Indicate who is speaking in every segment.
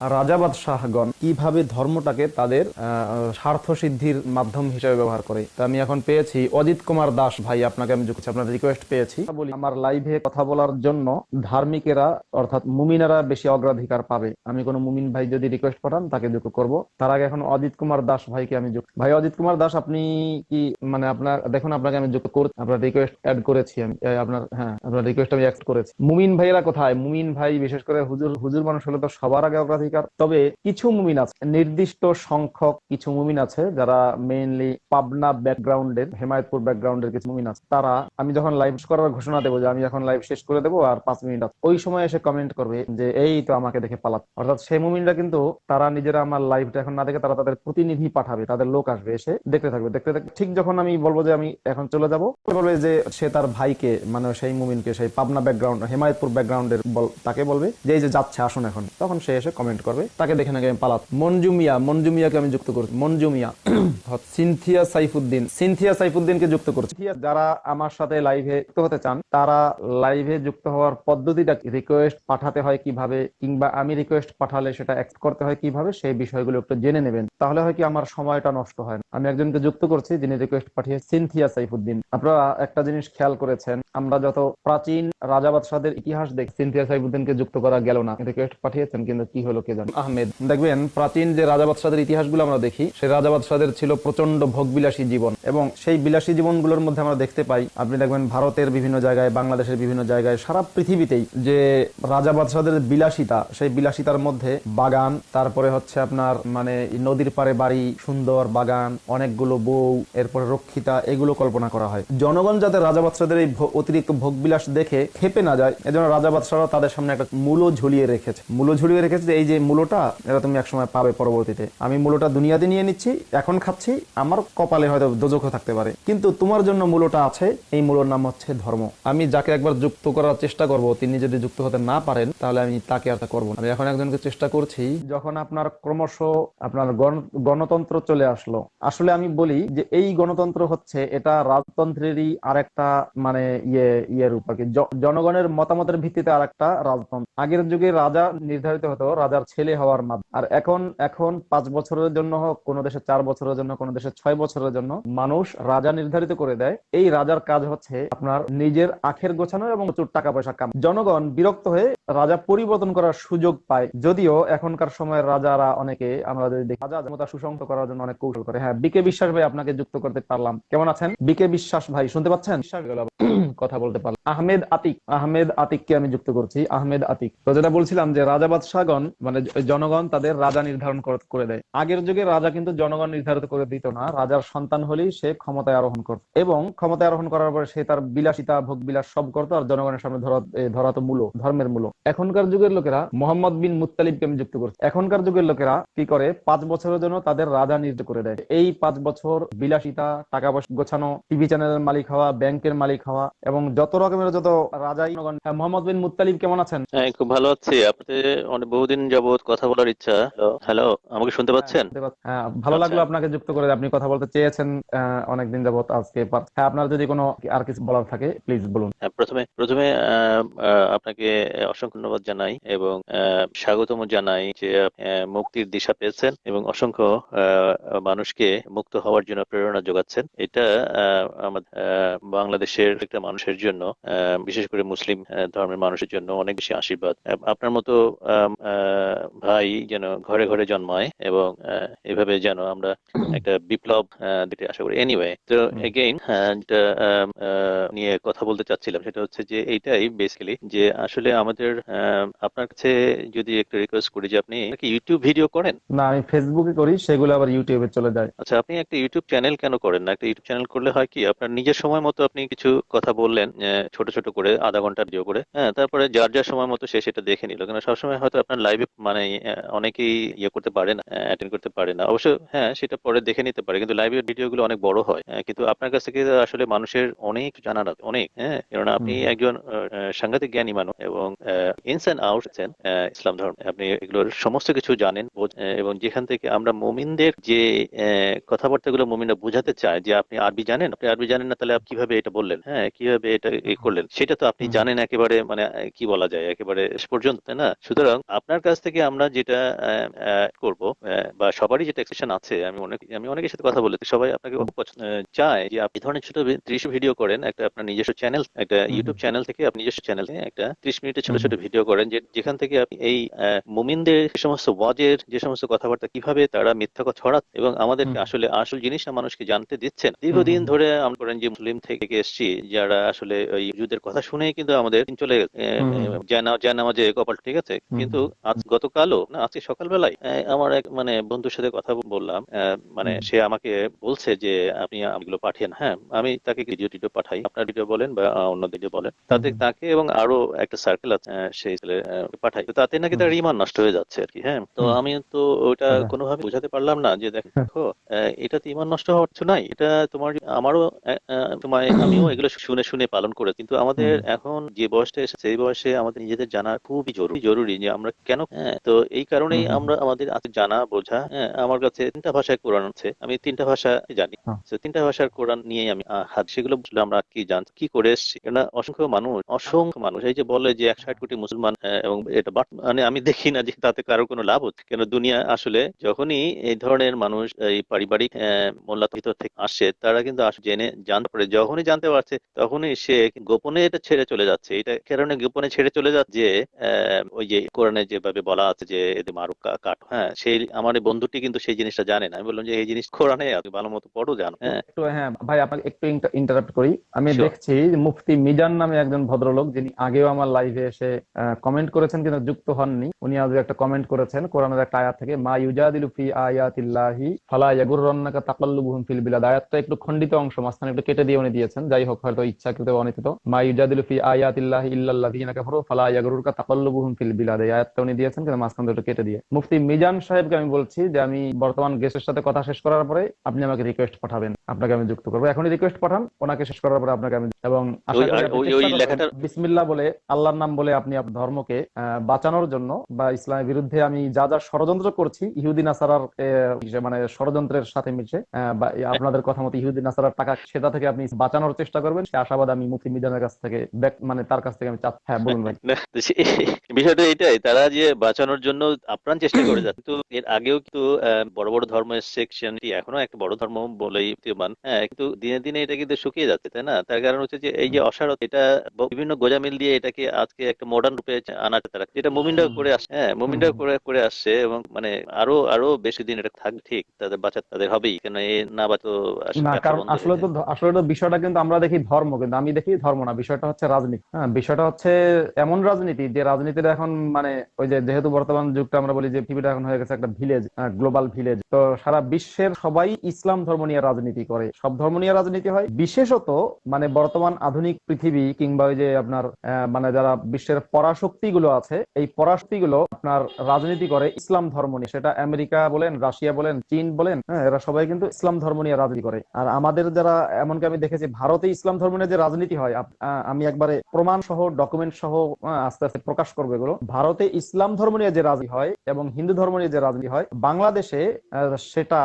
Speaker 1: রাজা শাহগণ কীভাবে ধর্মটাকে তাদের স্বার্থ সিদ্ধির মাধ্যম হিসেবে ব্যবহার করে, তা আমি এখন পেয়েছি। অজিত কুমার দাস, ভাই, আপনাকে আমি যুক্ত আপনার রিকোয়েস্ট পেয়েছি। বলি, আমার লাইভে কথা বলার জন্য ধার্মিকেরা, অর্থাৎ মুমিনেরা বেশি অগ্রাধিকার পাবে। আমি কোনো মুমিন ভাই যদি রিকোয়েস্ট পাঠান, তাকে যুক্ত করব। তার আগে এখন অজিত কুমার দাস ভাইকে আমি যুক্ত ভাই, অজিত কুমার দাস, আপনি কি মানে আপনার দেখুন, আপনাকে আমি যুক্ত করছি আপনার রিকোয়েস্ট অ্যাড করেছি আমি। আপনার হ্যাঁ আপনার রিকোয়েস্ট আমি অ্যাড করেছি। মুমিন ভাইয়েরা কোথায়? মুমিন ভাই, বিশেষ করে হুজুর হুজুর মানুষ হলে তো সবার আগে অগ্রাধিকার তবে কিছু মুমিন আছে, নির্দিষ্ট সংখ্যক কিছু মুমিন আছে যারা মেইনলি পাবনা ব্যাকগ্রাউন্ডের হেমায়তপুর ব্যাকগ্রাউন্ডের কিছু মুমিন আছে। তারা, আমি যখন লাইভ করার ঘোষণা দেবো যে আমি এখন লাইভ শেষ করে দেবো আর পাঁচ মিনিট আছে, ওই সময় এসে কমেন্ট করবে যে, এই তো আমাকে দেখে পালাত। অর্থাৎ সেই মুমিনরা কিন্তু, তারা নিজেরা আমার লাইভটা এখন না দেখে তারা তাদের প্রতিনিধি পাঠাবে, তাদের লোক আসবে, এসে দেখতে থাকবে। দেখতে থাকবে ঠিক যখন আমি বলব যে আমি এখন চলে যাব বলবে যে সে তার ভাইকে মানে সেই মুমিনকে, সেই পাবনা ব্যাকগ্রাউন্ড হেমায়তপুর ব্যাকগ্রাউন্ডের তাকে বলবে যে, এই যে যাচ্ছে, আসুন এখন। তখন সে এসে কমেন্ট করবে। তাকে দেখে নাকি আমি পালাত। মঞ্জু মিয়া মঞ্জু মিয়াকে আমি যুক্ত করছি। মঞ্জু মিয়া সিনথিয়া সাইফুদ্দিন। সিনথিয়া সাইফুদ্দিনকে যুক্ত করছি। যারা আমার সাথে লাইভে যুক্ত হতে চান, তারা লাইভে যুক্ত হওয়ার পদ্ধতিটা রিকোয়েস্ট পাঠাতে হয় কীভাবে? কিংবা আমি রিকোয়েস্ট পাঠালে সেটা অ্যাক্সেপ্ট করতে হয় কীভাবে? সেই বিষয়গুলো একটু জেনে নেবেন। তাহলে হয় কি, আমার সময়টা নষ্ট হয় না। আমি একজনকে যুক্ত করছি, যিনি রিকোয়েস্ট পাঠিয়ে সিনথিয়া সাইফুদ্দিন। আপনারা একটা জিনিস খেয়াল করেছেন, আমরা যত প্রাচীন রাজা বাদশাদের ইতিহাস দেখ, সিনথিয়া সাইফুদ্দিনকে যুক্ত করা গেল না। রিকোয়েস্ট পাঠিয়েছেন, কিন্তু কি হলো? কে জানে। আহমেদ, দেখবেন প্রাচীন যে রাজা বাদশাদের ইতিহাসগুলো আমরা দেখি, সেই রাজা বাদশাদের ছিল প্রচণ্ড ভোগবিলাসী জীবন এবং সেই বিলাসী জীবনগুলোর মধ্যে আমরা দেখতে পাই, আপনি দেখবেন ভারতের বিভিন্ন জায়গায়, বাংলাদেশের বিভিন্ন জায়গায়, সারা পৃথিবীতেই যে রাজা বাদশাদের বিলাসিতা, সেই বিলাসিতার মধ্যে বাগান, তারপরে হচ্ছে আপনার মানে নদীর পারে বাড়ি, সুন্দর বাগান, অনেকগুলো বউ, এরপরে রক্ষিতা, এগুলো কল্পনা করা হয়। জনগণ যাতে রাজা বাদশাদের এই অতিরিক্ত ভোগবিলাস দেখে খেপে না যায়, এজন্য রাজা বাদশারা তাদের সামনে একটা মূল্য ঝুলিয়ে রেখেছে। মূল্য ঝুলিয়ে রেখেছে এই যে মূল্যটা এটা তুমি একসময় পাবে পরবর্তীতে। আমি মূল্যটা দুনিয়াতে নিয়ে নিচ্ছি, এখন খাচ্ছি, আমার কপালে হয়তো দোজখও থাকতে পারে। কিন্তু তোমার জন্য মূল্যটা আছে, এই মূল্যর নাম হচ্ছে ধর্ম। আমি যাকে একবার যুক্ত করার চেষ্টা করব, তিনি যদি যুক্ত হতে না পারেন, তাহলে আমি তাকে আর তা করব আমি এখন একজনকে চেষ্টা করছি, যখন আপনার ক্রমশ আপনার গণতন্ত্র চলে আসলো। আসলে আমি বলি যে এই গণতন্ত্র হচ্ছে, এটা রাজতন্ত্রেরই আরেকটা মানে ইয়ে ইয়ের উপর জনগণের মতামতের ভিত্তিতে আরেকটা রাজতন্ত্র। আগের যুগে রাজা নির্ধারিত হতো, রাজার ছেলে হওয়ার মাধ্যমে। আর এখন এখন পাঁচ বছরের জন্য হোক, কোনো দেশে চার বছরের জন্য, কোনো দেশে ছয় বছরের জন্য মানুষ রাজা নির্ধারিত করে দেয়। এই রাজার কাজ হচ্ছে আপনার নিজের আখের গোছানো এবং প্রচুর টাকা পয়সা কাম জনগণ বিরক্ত হয়ে রাজা পরিবর্তন করার সুযোগ পায়। যদিও এখনকার সময়ের রাজারা অনেকে আমরা যদি দেখি, রাজা ক্ষমতা সুসংহত করার জন্য অনেক কৌশল করে। হ্যাঁ বিকে বিশ্বাস ভাই আপনাকে যুক্ত করতে পারলাম। কেমন আছেন? বিকে বিশ্বাস ভাই, শুনতে পাচ্ছেন? কথা বলতে পারলাম। আহমেদ আতিক, আহমেদ আতিককে আমি যুক্ত করছি। আহমেদ আতিক। তো যেটা বলছিলাম যে রাজা বাদশাহগণ মানে জ- জনগণ তাদের রাজা নির্ধারণ করে দেয়। আগের যুগে রাজা কিন্তু জনগণ নির্ধারিত করে দিত না। রাজার সন্তান হলেই সে ক্ষমতায় আরোহণ করত এবং ক্ষমতায় আরোহণ করার পরে সে তার বিলাসিতা ভোগ বিলাস সব করতো আর জনগণের সামনে ধরাতো মূল্য ধর্মের মূল্য এখনকার যুগের লোকেরা মোহাম্মদ বিন মুত্তালিবকে আমি যুক্ত করছি। এখনকার যুগের লোকেরা কি করে? পাঁচ বছরের জন্য তাদের রাজা নির্ধারিত করে দেয়। এই পাঁচ বছর বিলাসিতা টাকা পয়সা গোছানো টিভি চ্যানেলের মালিক হওয়া ব্যাংকের মালিক হওয়া এবং যত রকমের যত রাজাই হ্যাঁ, মোহাম্মদ বিন মুত্তালিব কেমন আছেন?
Speaker 2: হ্যাঁ খুব ভালো আছি। আপনাদের অনেক বহুদিন যাবত কথা বলার ইচ্ছা। হ্যালো আমাকে শুনতে পাচ্ছেন?
Speaker 1: হ্যাঁ, শুনতে পাচ্ছি। হ্যাঁ ভালো লাগল
Speaker 2: আচ্ছা।
Speaker 1: আপনাকে যুক্ত করে। আপনি কথা বলতে চেয়েছেন আহ, অনেকদিন যাবত আজকে হ্যাঁ আপনার যদি কোনো আর কিছু বলার থাকে প্লিজ বলুন।
Speaker 2: হ্যাঁ, প্রথমে প্রথমে আপনাকে অসংখ্য ধন্যবাদ জানাই এবং স্বাগতম জানাই যে মুক্তির দিশা পেয়েছেন এবং অসংখ্য মানুষকে মুক্ত হওয়ার জন্য প্রেরণা যোগাচ্ছেন। এটা আহ, আমাদের বাংলাদেশের একটা মানুষের জন্য বিশেষ করে মুসলিম ধর্মের মানুষের জন্য অনেক বেশি আশীর্বাদ। আপনার মতো ভাই যেন ঘরে ঘরে জন্মায় এবং এভাবে যেন আমরা একটা বিপ্লব দিতে আশা করি। এনিওয়ে তো এগেইন যেটা নিয়ে কথা বলতে চাচ্ছিলাম সেটা হচ্ছে যে এইটাই বেসিক্যালি যে আসলে আমাদের আপনার কাছে যদি একটু রিকোয়েস্ট করি যে আপনি কি ইউটিউব ভিডিও করেন?
Speaker 1: না আমি ফেসবুকে করি সেগুলো আবার ইউটিউবে চলে যায়।
Speaker 2: আচ্ছা আপনি একটা ইউটিউব চ্যানেল কেন করেন না? একটা ইউটিউব চ্যানেল করলে হয় কি আপনার নিজের সময় মতো আপনি কিছু কথা বললেন ছোট ছোট করে আধা ঘণ্টা ভিডিও করে হ্যাঁ তারপরে যার যার সময় মতো সে সেটা দেখে নিল। কেন সবসময় হয়তো আপনার লাইভে মানে অনেকেই ইয়ে করতে পারে না অ্যাটেন্ড করতে পারে না। অবশ্য হ্যাঁ সেটা পরে দেখে নিতে পারে কিন্তু লাইভের ভিডিওগুলো অনেক বড় হয়। কিন্তু আপনার কাছ থেকে আসলে মানুষের অনেক জানার আছে অনেক হ্যাঁ? কেননা আপনি একজন সাংঘাতিক জ্ঞানী মানুষ এবং ইনস অ্যান্ড আউট ইসলাম ধর্ম। আপনি এগুলোর সমস্ত কিছু জানেন এবং যেখান থেকে আমরা মুমিনদের যে আহ, কথাবার্তাগুলো মুমিনরা বোঝাতে চায় যে আপনি আরবি জানেন আপনি আরবি জানেন না তাহলে আপনি কীভাবে এটা বললেন হ্যাঁ? কীভাবে এটা করলেন? সেটা তো আপনি জানেন একেবারে মানে কি বলা যায় একেবারে পর্যন্ত তাই না? সুতরাং আপনার কাছ থেকে আমরা যেটা করব বা সবারই যেটা এক্সপেকটেশন আছে আমি অনেক আমি অনেকের সাথে কথা বলেছি সবাই আপনাকে চায় যে আপনি ধরনের ছোট ত্রিশ ভিডিও করেন একটা আপনার নিজস্ব চ্যানেল একটা ইউটিউব চ্যানেল থেকে আপনি নিজস্ব চ্যানেলে একটা ত্রিশ মিনিটের ছোট ছোট ভিডিও করেন যে যেখান থেকে আপনি এই মুমিনদের যে সমস্ত ওয়াজের যে সমস্ত কথাবার্তা কীভাবে তারা মিথ্যা কথা ছড়াচ্ছে এবং আমাদেরকে
Speaker 1: হুম।
Speaker 2: আসলে আসল জিনিসটা মানুষকে জানতে দিচ্ছেন। দীর্ঘদিন ধরে আমরা করেন যে মুসলিম থেকে এসেছি যারা আসলে ওই যুদ্ধের কথা শুনেই কিন্তু আমাদের চলে গেছে
Speaker 1: হুম।
Speaker 2: জানামাজে কপাল ঠিক আছে কিন্তু আজ গতকালও না আজকে সকালবেলায় আমার এক মানে বন্ধুর সাথে কথা বললাম মানে সে আমাকে বলছে যে আপনি এগুলো পাঠিয়েন। হ্যাঁ আমি তাকে ভিডিও টিডিও পাঠাই আপনার ভিডিও বলেন বা অন্য ভিডিও বলেন। তাতে তাকে এবং আরও একটা সার্কেল আছে সেই ছেলে পাঠাই। তো তাতে নাকি তার ইমান নষ্ট হয়ে যাচ্ছে আর কি হ্যাঁ। তো আমি তো ওটা
Speaker 1: আচ্ছা।
Speaker 2: কোনোভাবে বোঝাতে পারলাম না যে দেখো এটা তো ইমান নষ্ট হওয়ার কিছু নাই এটা তোমার আমারও তোমায় আমিও এগুলো শুনে শুনে পালন করে কিন্তু আমাদের এখন যে বয়সটা এসেছে সেই বয়সে আমাদের নিজেদের জানা খুবই জরুরি জরুরি যে আমরা কেন হ্যাঁ, তো এই কারণেই আমরা আমাদের আছে জানা বোঝা হ্যাঁ, আমার কাছে তিনটা ভাষায় কোরআন আছে আমি তিনটা ভাষা জানি।
Speaker 1: হ্যাঁ।
Speaker 2: তো তিনটা ভাষার কোরআন নিয়ে আমি হাত সেগুলো বুঝলে আমরা কি জান কি করে এসেছি? কেননা অসংখ্য মানুষ অসংখ্য মানুষ এই যে বলে যে এক ষাট কোটি মুসলমান এবং এটা মানে আমি দেখি না যে তাতে কারও কোনো লাভ হচ্ছে কেন দুনিয়া আসলে যখনই এই ধরনের মানুষ এই পারিবারিক আহ, মোল্লার ভিতর থেকে আসে তারা কিন্তু জেনে জানতে পারে যখনই জানতে পারছে তখনই সে গোপনে এটা ছেড়ে চলে যাচ্ছে। এটা কারণে গোপনে ছেড়ে চলে যাচ্ছে যে আহ, ওই যে কোরআনে যেভাবে বলা আছে যে এদের মারুক কা- কাট হ্যাঁ সেই আমার বন্ধুটি কিন্তু সেই জিনিসটা জানে না। আমি বললাম যে এই জিনিস কোরআনে আছে ভালো মতো পড়ো জানো হ্যাঁ।
Speaker 1: একটু হ্যাঁ ভাই আপনাকে একটু ইন্টারাপ্ট করি। আমি দেখছি মুফতি মিজান নামে একজন ভদ্রলোক যিনি আগেও আমার লাইভে এসে কমেন্ট করেছেন কিন্তু যুক্ত হননি। উনি আজ একটা কমেন্ট করেছেন কোরআনের একটা আয়াত থেকে মা ইউজাদিলু ফি আয়াতিল্লাহি ফালা ইয়াগুররান্নাকা তাকাল্লুবুহুম ফিল বিলাদ। আয়াতটা একটু খণ্ডিত অংশ মাঝখানে একটু কেটে দিয়ে উনি দিয়েছেন। যাই হোক হয়তো ইচ্ছাকৃত বা অনিচ্ছিত। মা ইউজাদিলু ফি আয়াতিল্লাহি ইল্লাল্লাযিনা কাফারু ফালা ইয়াগুরুরকা তাকাল্লুবুহুম ফিল বিলাদ। আয়াতটা উনি দিয়েছেন। কিন্তু মাঝখান একটু কেটে দিয়ে। মুফতি মিজান সাহেবকে আমি বলছি যে আমি বর্তমান গেস্টের সাথে কথা শেষ করার পরে আপনি আমাকে রিকোয়েস্ট পাঠাবেন। আপনাকে আমি যুক্ত করব। এখনই রিকোয়েস্ট পাঠান ওনাকে শেষ করার পরে আপনাকে আমি এবং বিসমিল্লাহ বলে আল্লাহর নাম বলে আপনি আপনার ধর্মকে বাঁচানোর জন্য বা ইসলামের বিরুদ্ধে আমি যা যা ষড়যন্ত্র করছি ইহুদি নাসারার মানে ষড়যন্ত্রের সাথে মিশে বা আপনাদের কথা মতো ইহুদি নাসারার টাকা সেটা থেকে আপনি বাঁচানোর চেষ্টা করবেন। সে আশাবাদ আমি মুফতি মিজানের কাছ থেকে মানে তার কাছ থেকে আমি চাচ্ছি। হ্যাঁ বলুন ভাই।
Speaker 2: বিষয়টা এটাই তারা যে বাঁচানোর জন্য আপ্রাণ চেষ্টা করে যাচ্ছে। কিন্তু এর আগেও কিন্তু বড় বড় ধর্ম Christianity এখনও একটা বড় ধর্ম বলেই বিদ্যমান হ্যাঁ কিন্তু দিনে দিনে এটা কিন্তু শুকিয়ে যাচ্ছে তাই না? তার কারণ হচ্ছে যে এই যে অসারত এটা ব- বিভিন্ন গোজামিল দিয়ে এটাকে আজকে একটা মডার্ন রূপে আনাচ্ছে তারা। যেটা মুমিনরাও করে আসছে হ্যাঁ মুমিনরাও করে করে আসছে এবং মানে আরও আরও বেশি দিন এটা থাকবে ঠিক তাদের বাঁচা তাদের হবেই। কেন এ না বাঁচো
Speaker 1: না কারণ আসলে তো আসলে তো বিষয়টা কিন্তু আমরা দেখি ধর্ম কিন্তু আমি দেখি ধর্ম না বিষয়টা হচ্ছে রাজনীতি। হ্যাঁ বিষয়টা হচ্ছে এমন রাজনীতি যে রাজনীতিটা এখন মানে ওই যে যেহেতু বর্তমান যুগটা আমরা বলি যে পৃথিবীটা এখন হয়ে গেছে একটা ভিলেজ গ্লোবাল ভিলেজ তো সারা বিশ্বের সবাই ইসলাম ধর্ম নিয়ে রাজনীতি করে। সব ধর্ম নিয়ে রাজনীতি হয়। বিশেষত মানে বর্তমান আধুনিক পৃথিবী কিংবা যে আপনার মানে যারা বিশ্বের পরাশক্তি গুলো আছে, এই পরাশক্তি গুলো আপনার রাজনীতি করে ইসলাম ধর্ম নিয়ে। সেটা আমেরিকা বলেন, রাশিয়া বলেন, চীন বলেন হ্যাঁ এরা সবাই কিন্তু ইসলাম ধর্ম নিয়ে রাজনীতি করে। আর আমাদের যারা, এমনকি আমি দেখেছি ভারতে ইসলাম ধর্ম নিয়ে যে রাজনীতি হয় আমি একবারে প্রমাণ সহ ডকুমেন্ট সহ আস্তে আস্তে প্রকাশ করব এগুলো। ভারতে ইসলাম ধর্ম নিয়ে যে রাজনীতি হয় এবং হিন্দু ধর্ম নিয়ে যে রাজনীতি হয় বাংলাদেশে সেটা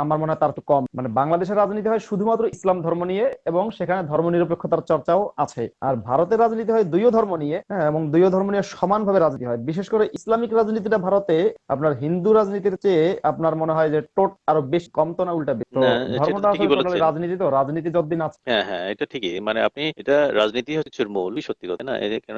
Speaker 1: আমার মনে হয় তার একটু কম। মানে বাংলাদেশের রাজনীতি হয় শুধুমাত্র ইসলাম ধর্ম নিয়ে এবং সেখানে ধর্ম নিরপেক্ষতার চর্চাও আছে। আর ভারতের রাজনীতি হয় দুইও ধর্ম নিয়ে হ্যাঁ, এবং দুইও ধর্ম নিয়ে সমানভাবে রাজনীতি হয়। বিশেষ করে ইসলামিক রাজনীতিটা ভারতে আপনার হিন্দু রাজনীতির চেয়ে আপনার মনে হয় যে টোট আরও বেশ কম তো না উল্টা বেশি। তো ধর্মটা রাজনীতি তো রাজনীতি যতদিন আছে।
Speaker 2: হ্যাঁ হ্যাঁ এটা ঠিকই। মানে আপনি এটা রাজনীতি হচ্ছে ওর মূল সত্যি কথা না?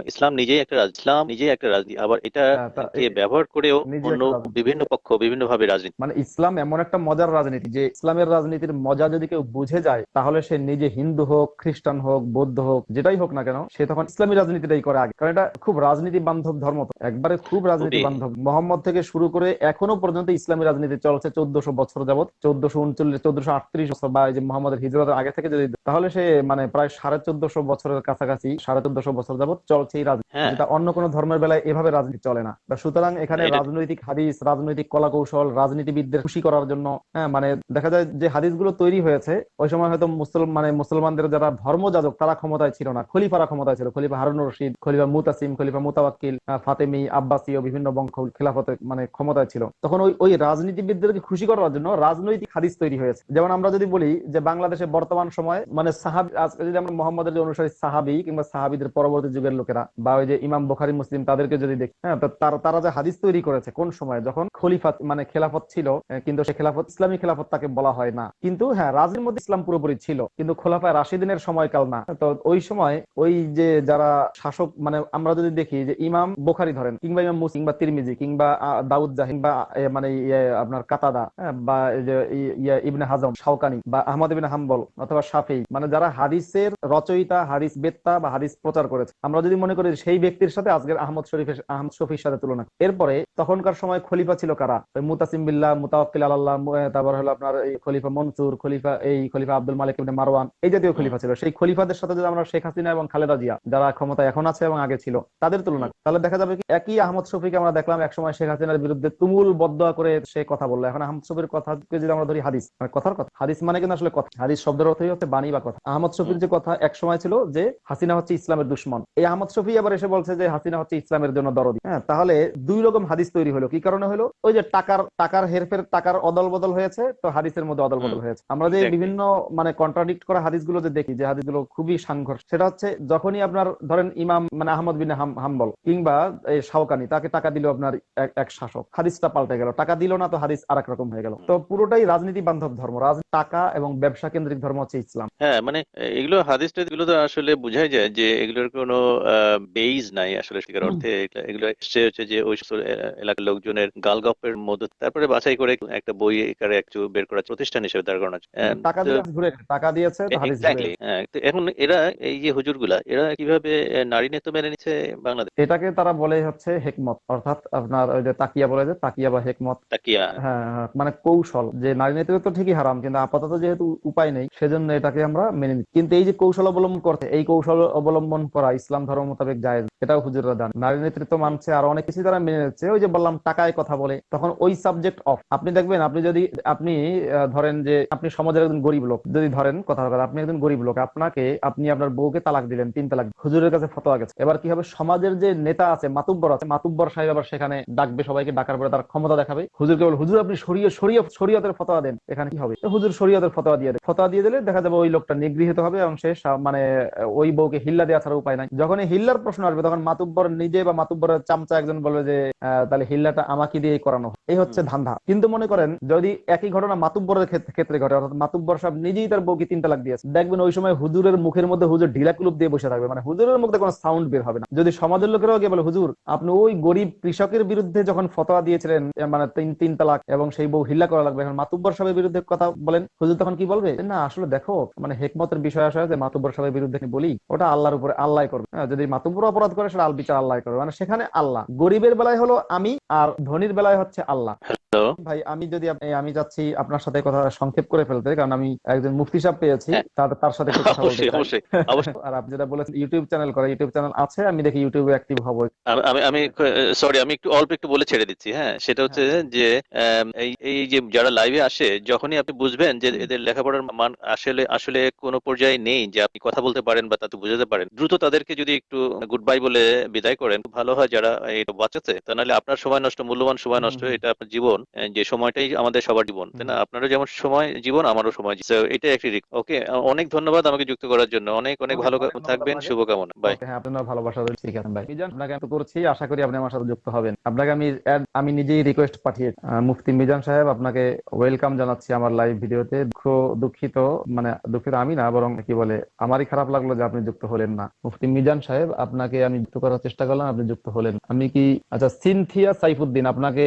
Speaker 2: ইসলাম নিজেই একটা ইসলাম নিজেই একটা রাজনীতি আবার এটা
Speaker 1: হ্যাঁ, তা-
Speaker 2: ব্যবহার করেও অন্য বিভিন্ন পক্ষ বিভিন্ন ভাবে রাজনীতি।
Speaker 1: মানে ইসলাম এমন একটা মজার রাজনীতি যে ইসলামের রাজনীতির মজা যদি কেউ বুঝে যায় তাহলে সে নিজে হিন্দু হোক খ্রিস্টান হোক বৌদ্ধ হোক যেটাই হোক না কেন সে তখন ইসলামী রাজনীতিটাই করে আগে। কারণ এটা খুব রাজনীতি বান্ধব ধর্ম তো। একবারে খুব রাজনীতি বান্ধব। মোহাম্মদ থেকে শুরু করে এখনও পর্যন্ত ইসলামী রাজনীতি চলছে চোদ্দশো বছর যাবত চোদ্দশো উনচল্লিশ চোদ্দশো আটত্রিশ বছর বা যে মোহাম্মদের হিজরতের আগে থেকে যদি তাহলে সে মানে প্রায় সাড়ে চোদ্দশো বছরের কাছাকাছি সাড়ে চোদ্দশো বছর যাবত চলছে এই রাজনীতি।
Speaker 2: হ্যাঁ।
Speaker 1: অন্য কোনো ধর্মের বেলায় এভাবে রাজনীতি চলে না। সুতরাং এখানে রাজনৈতিক হাদিস রাজনৈতিক কলা কৌশল রাজনীতিবিদদের খুশি করার জন্য হ্যাঁ মানে দেখা যায় যে হাদিসগুলো তৈরি হয়েছে ওই সময় হয়তো মুসলমান মানে মুসলমানদের যারা ধর্মযাজক তারা ক্ষমতায় ছিল না। খলিফারা ক্ষমতায় ছিল। খলিফা হারুন রশিদ খলিফা মুতাসিম খলিফা মুতাওয়াক্কিল ফাতেমি আব্বাসি ও বিভিন্ন বংশ খেলাফতে মানে ক্ষমতায় ছিল। তখন ওই ওই রাজনীতিবিদদেরকে খুশি করার জন্য রাজনৈতিক হাদিস তৈরি হয়েছে। যেমন আমরা যদি বলি যে বাংলাদেশে বর্তমান সময় মানে সাহাবি আজকে যদি আমরা মোহাম্মদের যে অনুসারী সাহাবি কিংবা সাহাবিদের পরবর্তী যুগের লোকেরা বা ওই যে ইমাম বুখারী মুসলিম তাদেরকে যদি দেখি হ্যাঁ তার তারা যে হাদিস তৈরি করেছে কোন সময়? যখন খলিফাত মানে খেলাফত ছিল কিন্তু সে খেলাফত ইসলামী খেলাফত তাকে বলা হয় না। কিন্তু হ্যাঁ রাজের মধ্যে ইসলাম পুরোপুরি ছিল কিন্তু খোলাফায় রাশিদিনের সময়কাল না। তো ওই সময় ওই যে যারা শাসক মানে আমরা যদি দেখি যে ইমাম বোখারি ধরেন কিংবা ইমাম মুসলিম বা তিরমিজি কিংবা দাউদ জাহিন বা মানে ইয়ে, আপনার কাতাদা হ্যাঁ, বা ইয়ে, ইবনে হাজম শাওকানি বা আহমদ ইবনে হাম্বল অথবা শাফি মানে যারা হাদিসের রচয়িতা হাদিস বেত্তা বা হাদিস প্রচার করেছে। আমরা যদি মনে করি সেই ব্যক্তির সাথে আজকের আহমদ শরীফের আহমদ শফির সাথে তুলনা এরপরে তখনকার সময় খলিফা ছিল কারা? মুতাসিম বিল্লাহ মুতাওয়াক্কিল আল্লাহ তারপর হলো আপনার এই খলিফা মনসুর খলিফা এই খলিফা আব্দুল মালিক ইবনে মারওয়ান এই জাতীয় খলিফা ছিল। সেই খলিফাদের সাথে যদি আমরা শেখ হাসিনা এবং খালেদা জিয়া যারা ক্ষমতা এখন আছে এবং আগে ছিল তাদের তুলনা তাহলে দেখা যাবে কি একই আহমদ শফিকে আমরা দেখলাম একসময় শেখ হাসিনার বিরুদ্ধে তুমুল বদয়া করে সে কথা বলল। এখন আহমদ শফির কথাকে যদি আমরা ধরি হাদিস মানে কথার কথা হাদিস মানে কিন্তু আসলে কথা। হাদিস শব্দের অর্থই হচ্ছে বাণী বা কথা। আহমদ শফির যে কথা এক সময় ছিল যে হাসিনা হচ্ছে ইসলামের দুশ্মন। এই আহমদ শফি আবার এসে বলছে যে হাসিনা হচ্ছে ইসলামের জন্য দরদি। হ্যাঁ তাহলে দুই রকম হাদিস তৈরি হলো। কি কারণে হলো? ওই যে টাকার টাকার হেরফের টাকার অদল বদল হয়েছে তো হাদিসের মধ্যে অদল বদল হয়েছে। আমরা যে বিভিন্ন মানে কন্ট্রাডিক্ট করা হাদিসগুলো যে দেখি যে হাদিসগুলো খুবই সাংঘর্ষ সেটা হচ্ছে যখনই আপনার ধরেন ইমাম মানে আহমদ বিন হাম্বল কিংবা এই শাওকানি তাকে টাকা দিল আপনার এক- শাসক হাদিসটা পাল্টে গেল। টাকা দিল না তো হাদিস আর রকম হয়ে গেল। তো পুরোটাই রাজনীতি বান্ধব ধর্ম টাকা এবং ব্যবসা কেন্দ্রিক ধর্ম হচ্ছে ইসলাম।
Speaker 2: হ্যাঁ মানে এগুলো হাদিস এগুলো তো আসলে বোঝাই যায় যে এগুলোর কোনো বেইজ নাই আসলে
Speaker 1: হুম।
Speaker 2: অর্থে এগুলো- এগুলো হচ্ছে যে ওই এলাকার লোকজনের গালগপ্পের মধ্যে তারপরে বাছাই করে একটা বই আকারে একটু বের করা প্রতিষ্ঠান হিসেবে দাঁড় করানো হচ্ছে।
Speaker 1: টাকা দিয়েছে
Speaker 2: হ্যাঁ এখন এরা এই যে হুজুরগুলা এরা কীভাবে নারী নেতা মেনে নিচ্ছে বাংলাদেশ?
Speaker 1: এটাকে তারা বলে হচ্ছে হেকমত অর্থাৎ আপনার ওই যে তাকিয়া বলে যে তাকিয়া বা হেকমত।
Speaker 2: তাকিয়া।
Speaker 1: হ্যাঁ হ্যাঁ, মানে কৌশল যে নারী নেতৃত্ব তো ঠিকই হারাম কিন্তু আপাতত যেহেতু উপায় নেই সেজন্য এটাকে আমরা মেনে নিই কিন্তু এই যে কৌশল অবলম্বন করতে এই কৌশল অবলম্বন করা ইসলাম ধর্ম মোতাবেক জায়েজ এটাও হুজুররা দান নারী নেতৃত্ব মানছে আর অনেক কিছু তারা মেনে নিচ্ছে। ওই যে বললাম, টাকায় কথা বলে। তখন ওই সাবজেক্ট অফ আপনি দেখবেন, আপনি যদি, আপনি ধরেন যে, আপনি সমাজের একজন গরিব লোক। যদি ধরেন, কথা কথা, আপনি একজন গরিব লোক। আপনাকে, আপনি আপনার বউকে তালাক দিলেন, তিন তালাক হুজুরের কাছে ফতোয়া গেছে। এবার কি হবে? সমাজের যে নেতা আছে, মাতুব্বর আছে, মাতুব্বর সাহেব আবার সেখানে ডাকবে, সবাইকে ডাকার পরে তার ক্ষমতা দেখাবে। হুজুরকে বলে হুজুর, আপনি শরীয় শরীয় শরীয়তের ফতোয়া দেন। এখানে কি হবে? হুজুর শরীয়তের ফতোয়া দিয়ে দেয়। ফতোয়া দিয়ে দিলে দেখা যাবে ওই লোকটা নিগৃহীত হবে এবং সে মানে ওই বউকে হিল্লা দেওয়া ছাড়া উপায় নাই। যখন হিল্লার প্রশ্ন আসবে, তখন মাতুব্বর নিজে বা মাতুব্বরের চামচা একজন বলবে যে তাহলে হিল্লাটা আমাকে দিয়ে করানো এই হচ্ছে ধান্দা। কিন্তু মনে করেন যদি একই ঘটনা মাতুব্বরের ক্ষেত্রে ঘটে অর্থাৎ মাতুব্বর সাহেব নিজেই তার বউকে তিন তালাক দিয়েছে। দেখবেন ওই সময় হুজুরের মুখের মধ্যে হুজুর ঢিলা কুলুপ দিয়ে বসে থাকবে। মানে হুজুরের মুখে কোনো সাউন্ড বের হবে না। যদি সমাজের লোকেরাও গিয়ে বলে হুজুর আপনি ওই গরিব কৃষকের বিরুদ্ধে যখন ফতোয়া দিয়েছিলেন মানে তিন তিন তালাক এবং সেই বউ হিল্লা করা লাগবে এখন মাতুব্বর সাহেবের বিরুদ্ধে কথা বলেন হুজুর তখন কি বলবে? না আসলে দেখো মানে হেকমতের বিষয় আসে যে মাতুব্বর সাহেবের বিরুদ্ধে বলি? ওটা আল্লাহর উপরে আল্লাহ করবে। হ্যাঁ, যদি মাতুব্বর অপরাধ করে সেটা আল বিচার আল্লাহ করবে। মানে সেখানে আল্লাহ গরিবের বেলায় হলো আমি আর ধনির বেলায় হচ্ছে আল্লাহ। ভাই আমি যদি আমি যাচ্ছি আপনার সাথে কথা সংক্ষেপ করে ফেলতে কারণ আমি একজন মুফতি সাহেব পেয়েছি
Speaker 2: হ্যাঁ।
Speaker 1: তার তার সাথে কথা বলতে
Speaker 2: অবশ্যই অবশ্যই অবশ্যই।
Speaker 1: আর আপনি যেটা বলেছেন ইউটিউব চ্যানেল করে ইউটিউব চ্যানেল আছে আমি দেখি ইউটিউবে অ্যাক্টিভ হব।
Speaker 2: আমি আমি সরি আমি একটু অল্প একটু বলে ছেড়ে দিচ্ছি হ্যাঁ? সেটা হচ্ছে যে আম, এই এই যে যারা লাইভে আসে যখনই আপনি বুঝবেন যে এদের লেখাপড়ার মান আসলে আসলে কোনো পর্যায়ে নেই যে আপনি কথা বলতে পারেন বা তাতে বুঝাতে পারেন দ্রুত তাদেরকে যদি একটু গুড বাই বলে বিদায় করেন ভালো হয় যারা এটা বাঁচাচ্ছে তা নাহলে আপনার সময় নষ্ট মূল্যবান সময় নষ্ট এটা আপনার জীবন। যে সময়টাই আমাদের সবার জীবন তাই না? আপনারও যেমন সময় জীবন আমারও সময় এটা একটি ওকে অনেক ধন্যবাদ আমাকে যুক্ত করার জন্য। অনেক অনেক ভালো থাকবেন শুভকামনা। বাই
Speaker 1: হ্যাঁ আপনার ভালোবাসা। ঠিক আছে ভাই মিজান আপনাকে আমি তো করছি আশা করি আপনি আমার সাথে যুক্ত হবেন। আপনাকে আমি আমি নিজেই রিকোয়েস্ট পাঠিয়েছি আহ, মুফতি মিজান সাহেব আপনাকে ওয়েলকাম জানাচ্ছি আমার লাইভ ভিডিওতে। দুঃখ দুঃখিত মানে দুঃখিত আমি না বরং কি বলে আমারই খারাপ লাগল যে আপনি যুক্ত হলেন না। মুফতি মিজান সাহেব আপনাকে আমি যুক্ত করার চেষ্টা করলাম আপনি যুক্ত হলেন। আমি কি আচ্ছা সিনথিয়া সাইফুদ্দিন আপনাকে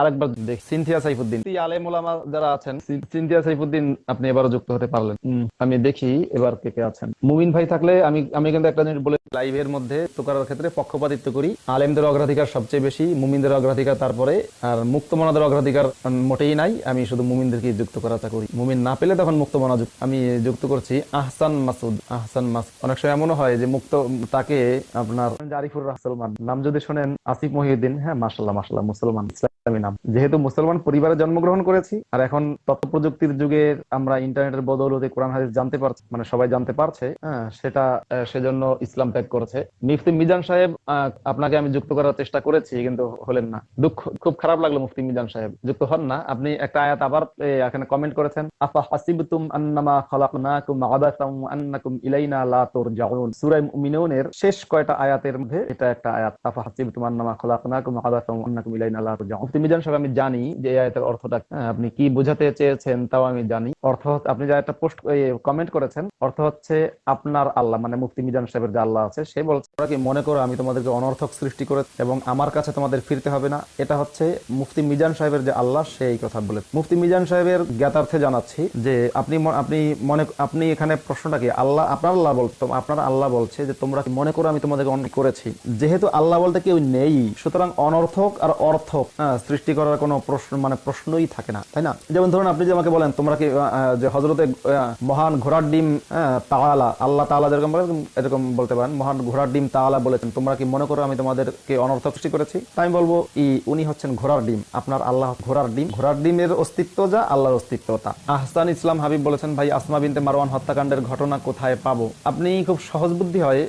Speaker 1: আরেকবার দেখ সিনথিয়া সাইফুদ্দিন। এই আলেম ওলামা যারা আছেন সিনথিয়া সাইফুদ্দিন আপনি এবারও যুক্ত হতে পারলেন। আমি দেখি এবার কে কে আছেন। মুমিন ভাই থাকলে আমি আমি কিন্তু একটা জিনিস বলে লাইভের মধ্যে যুক্ত ক্ষেত্রে পক্ষপাতিত্ব করি। আলেমদের অগ্রাধিকার সবচেয়ে বেশি মুমিনদের অগ্রাধিকার তারপরে আর মুক্তমনাদের অগ্রাধিকার মোটেই নাই আমি শুধু মুমিনদেরকে যুক্ত করার চেষ্টা করি। মুমিন না পেলে তখন মুক্তমনা যুক্ত আমি যুক্ত করছি আহসান মাসুদ আহসান মাসুদ অনেক সময় এমনও হয় যে মুক্ত তাকে আপনার জারিফুর রাসলমান নাম যদি শোনেন আসিফ মহিউদ্দিন হ্যাঁ মাসাল্লাহ মাসাল্লাহ মুসলমান ইসলামী নাম। যেহেতু মুসলমান মুসলমান পরিবারে জন্মগ্রহণ করেছি, আর এখন তথ্য প্রযুক্তির যুগে আমরা ইন্টারনেটের বদৌলতে কোরআন, হাদিস জানতে পারছি মানে সবাই জানতে পারছে হ্যাঁ সেটা সেজন্য ইসলাম ত্যাগ করেছে। মুফতি মিজান সাহেব আপনাকে আমি যুক্ত করার চেষ্টা করেছি, কিন্তু হলেন না। দুঃখ, খুব খারাপ লাগল মুফতি মিজান সাহেব, যুক্ত হন না। আপনি একটা আয়াত আবার এখানে কমেন্ট করেছেন, আফা হাসিবতুম আন্নামা খালাকনাকুম আবাসাম আন্নাকুম ইলাইনা লা মুমিনুনের শেষ কয়টা আয়াতের মধ্যে এটা একটা আয়াত, আফা হাসিবতুম আন্নামা খালাকনাকুম আবাসাম আন্নাকুম ইলাইনা লা মুফতি মিজান সাহেব, আমি জানি যে আয়াতের অর্থটা আপনি কি বোঝাতে চেয়েছেন তাও আমি জানি। অর্থ হচ্ছে- আপনি যে একটা পোস্ট কমেন্ট করেছেন, অর্থ হচ্ছে আপনার আল্লাহ মানে মুফতি মিজান সাহেবের যে আল্লাহ আছে, সে বলছে, তোমরা কি মনে করো আমি তোমাদেরকে অনর্থক সৃষ্টি করে, এবং আমার কাছে তোমাদের ফিরতে হবে না? এটা হচ্ছে মুফতি মিজান সাহেবের যে আল্লাহ সেই কথা বলে। মুফতি মিজান সাহেবের জ্ঞাতার্থে জানাচ্ছি যে, আপনি আপনি মনে, আপনি এখানে প্রশ্নটা কি? আল্লাহ, আপনার আল্লাহ বলতো, আপনার আল্লাহ বলছে যে, তোমরা মনে করো আমি তোমাদেরকে অনেক করেছি? যেহেতু আল্লাহ বলতে কেউ নেই, সুতরাং অনর্থক আর অর্থক সৃষ্টি করার কোনো প্রশ্ন মানে প্রশ্নই থাকে না, তাই না? যেমন ধরুন আপনি যে আমাকে বলেন, তোমরা কি যে হজরতে মহান ঘোড়ার ডিম তাআলা আল্লাহ তাআলা যেরকম বলেন, এরকম বলতে পারেন, মহান ঘোড়ার ডিম তাআলা বলেছেন, তোমরা কি মনে করো আমি তোমাদেরকে অনর্থক সৃষ্টি করেছি? তাই আমি বলব, ই, উনি হচ্ছেন ঘোড়ার ডিম, আপনার আল্লাহ ঘোড়ার ডিম, ঘোড়ার ডিমের অস্তিত্ব যা, আল্লাহর অস্তিত্ব তা। আহসান ইসলাম হাবিব বলেছেন, ভাই, আসমা বিনতে মারওয়ান হত্যাকাণ্ডের ঘটনা কোথায় পাবো? আপনি খুব সহজ বুদ্ধি হয়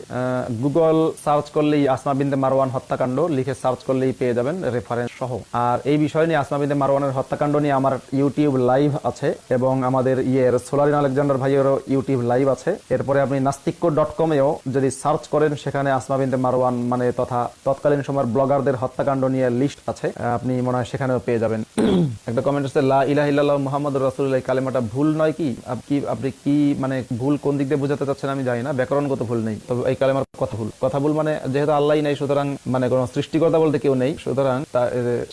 Speaker 1: গুগল সার্চ করলেই আসমা বিনতে মারওয়ান হত্যাকাণ্ড লিখে সার্চ করলেই পেয়ে যাবেন রেফারেন্স সহ। আর এই বিষয় নিয়ে আসমা বিনতে মারওয়ানের হত্যাকাণ্ড নিয়ে আমার ইউটিউব লাইভ আছে এবং আমাদের ইয়ের সোলারিন আলেকজান্ডার ভাইয়েরও ইউটিউব লাইভ আছে। এরপরে আপনি নাস্তিক্য ডট কমেও যদি সার্চ করেন, সেখানে আসমা বিনতে মারওয়ান মানে তথা তৎকালীন সময়ের ব্লগারদের হত্যাকাণ্ড নিয়ে লিস্ট আছে। আপনি মনে হয় সেখানেও পেয়ে যাবেন। একটা কমেন্ট আছে লা ইলাহা ইল্লাল্লাহ মুহাম্মাদুর রাসূলুল্লাহ। কালেমাটা ভুল নয় কি? আপ, কি আপনি কি মানে ভুল কোন দিক দিয়ে বোঝাতে চাচ্ছেন আমি জানি না। ব্যাকরণগত ভুল নেই। তবে এই কালেমার কথা ভুল। কথা ভুল মানে যেহেতু আল্লাহই নাই, সুতরাং মানে কোনো সৃষ্টিকর্তা বলতে কেউ নেই। সুতরাং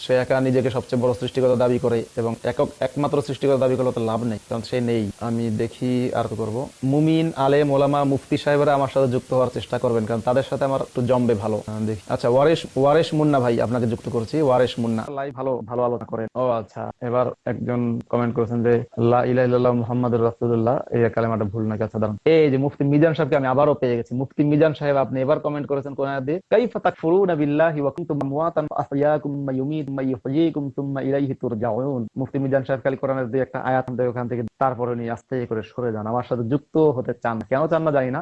Speaker 1: সে একা নিজেকে সবচেয়ে বড় সৃষ্টিকর্তা দাবি করে এবং একক একমাত্র সৃষ্টিকর্তা দাবি করলে তো লাভ নেই কারণ সে নেই। আমি দেখি আর করব। মুমিন আলেম ওলামা মুফতি সাহেবরা আমার সাথে যুক্ত হওয়ার চেষ্টা করবেন কারণ তাদের সাথে আমার একটু জমবে ভালো। দেখি। আচ্ছা ওয়ারেশ ওয়ারেশ মুন্না ভাই আপনাকে যুক্ত করছি। ওয়ারেশ মুন্না। লাইভ ভালো ভালো আলোচনা করেন। ও আচ্ছা। এবার একজন কমেন্ট করেছেন যে লা ইলাহা ইল্লাল্লাহ মুহাম্মাদুর রাসূলুল্লাহ। এই কালেমাটা ভুল নাকি? আচ্ছা দাঁড়ান। এই যে মুফতি মিজান সাহেবকে আমি আবারও পেয়ে গেছি। মুফতি মিজান সাহেব আপনি এবার কমেন্ট করেছেন কোন আয়াত কাইফা তাকফুরুনা বিল্লাহি ওয়া কুনতুম আমওয়াতান ফাআহইয়াকুম মা ইউমীতুম মা ইউহয়ীকুম ইলাইহি তুরজাউন মুফতি মিজান সাহেব খালি কোরআনের দিয়ে একটা আয়াত ওখান থেকে, তারপরে আস্তে করে সরে যান। আমার সাথে যুক্ত হতে চান কেন চান না জানি না।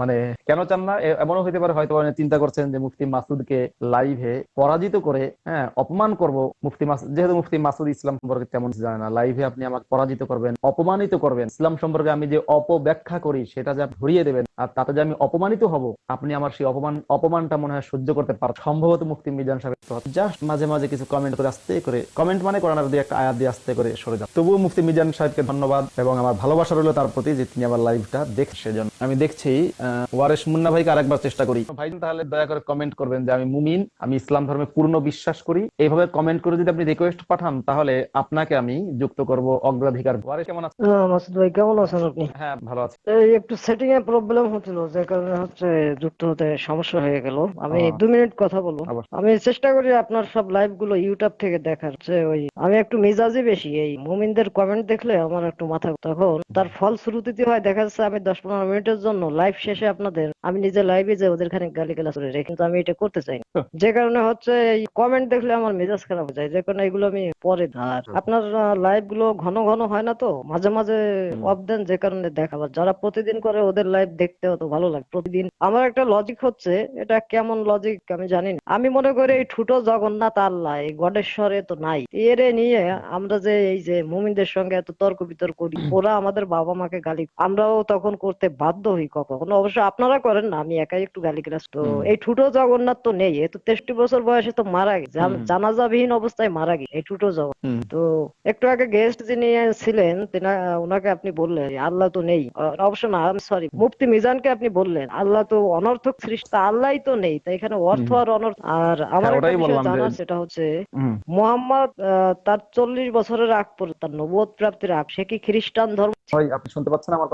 Speaker 1: মানে কেন চান না? এমনও হতে পারে চিন্তা করছেন যে মুফতি মাসুদকে লাইভে পরাজিত করে হ্যাঁ অপমান করব মুফতি মাসুদ যেহেতু মুফতি মাসুদ ইসলাম সম্পর্কে তেমন জানে না। লাইভে আপনি আমাকে পরাজিত করবেন, অপমানিত করবেন। ইসলাম সম্পর্কে আমি যে অপব্যাখ্যা করি, সেটা যে ধরিয়ে দেবেন, আর তাতে যে আমি অপমানিত হব, আপনি আমার সেই অপমান, অপমানটা মনে হয় সহ্য করতে পার, সম্ভবত মুক্তি মিজান সাহেব জাস্ট মাঝে মাঝে কিছু কমেন্ট করে আস্তে করে কমেন্ট মানে কোরআনের দিয়ে একটা আয়াত দিয়ে আস্তে করে সরে যান তবুও মুফতি মিজান সাহেবকে ধন্যবাদ এবং আমার ভালোবাসা রইল তার প্রতি যে তিনি আমার লাইভটা দেখছে সেজন্য। আমি দেখছি ওয়ারেশ মুন্না ভাইকে আরেকবার চেষ্টা করি। ভাই তাহলে দয়া করে কমেন্ট করবেন যে আমি মুমিন আমি ইসলাম ধর্মে পূর্ণ বিশ্বাস করি। এইভাবে কমেন্ট করে যদি আপনি রিকোয়েস্ট পাঠান তাহলে আপনাকে আমি যুক্ত করব অগ্রাধিকার। ওয়ারেশ কেমন আছেন?
Speaker 3: হ্যাঁ, মাসুদ ভাই কেমন আছেন আপনি?
Speaker 1: হ্যাঁ ভালো আছি।
Speaker 3: এই একটু সেটিং এ প্রবলেম হচ্ছিল যে কারণে হচ্ছে যুক্ত হতে সমস্যা হয়ে গেল। আমি
Speaker 1: আহ।
Speaker 3: দু মিনিট কথা বলব। আমি চেষ্টা করি আপনার সব লাইভগুলো ইউটিউব থেকে দেখার যে ওই আমি একটু মেজাজি বেশি এই মুমিনদের কমেন্ট দেখলে আমার একটু মাথা তখন তার ফল শ্রুতিতে হয় দেখা যাচ্ছে আমি দশ পনেরো মিনিটের জন্য লাইভ শেষে আপনাদের আমি নিজে লাইভে যে ওদের খানিক গালি গালাজ করে রেখে কিন্তু আমি এটা করতে চাই যে কারণে হচ্ছে এই কমেন্ট দেখলে আমার মেজাজ খারাপ হয়ে যায় যে কারণে এগুলো আমি পরে দিই। আর আপনার লাইভগুলো ঘন ঘন হয় না তো? মাঝে মাঝে অফ দেন যে কারণে দেখাবার। যারা প্রতিদিন করে ওদের লাইভ দেখতে হতো ভালো লাগে প্রতিদিন আমার একটা লজিক হচ্ছে এটা কেমন লজিক আমি জানি না। আমি মনে করি এই ঠুটো জগন্নাথ আল্লাহ এই গডেশ্বরে তো নাই। এরে নিয়ে আমরা যে এই যে মুমিনদের সঙ্গে এত তর্ক বিতর্ক করি ওরা আমাদের বাবা মাকে গালি আমরাও তখন করতে বাধ্য হই কখনো? অবশ্য আপনারা করেন না আমি একাই একটু গালি গালাজ তো এই ঠুটো জগন্নাথ তো নেই এ তো তেষট্টি বছর বয়সে তো মারা গেছে। জানাজাবিহীন অবস্থায় মারা গেছে এই ঠুটো জগন্নাথ। তো একটু আগে গেস্ট যিনি ছিলেন তিনা- ওনাকে আপনি বললেন আল্লাহ তো নেই। অবশ্য না সরি মুফতি মিজানকে আপনি বললেন আল্লাহ তো অনর্থক সৃষ্টি তা আল্লাহই তো নেই। তাই এখানে অর্থ আর অনর্থ আর আমার
Speaker 1: হ্যাঁ,
Speaker 3: একটা বিষয় জানার সেটা হচ্ছে। মোহাম্মদ তার চল্লিশ বছরের আগ পর্যন্ত তার নবুয়ত প্রাপ্তির আগ সে কি খ্রিস্টান ধর্ম
Speaker 1: আপনি শুনতে পাচ্ছেন আমার?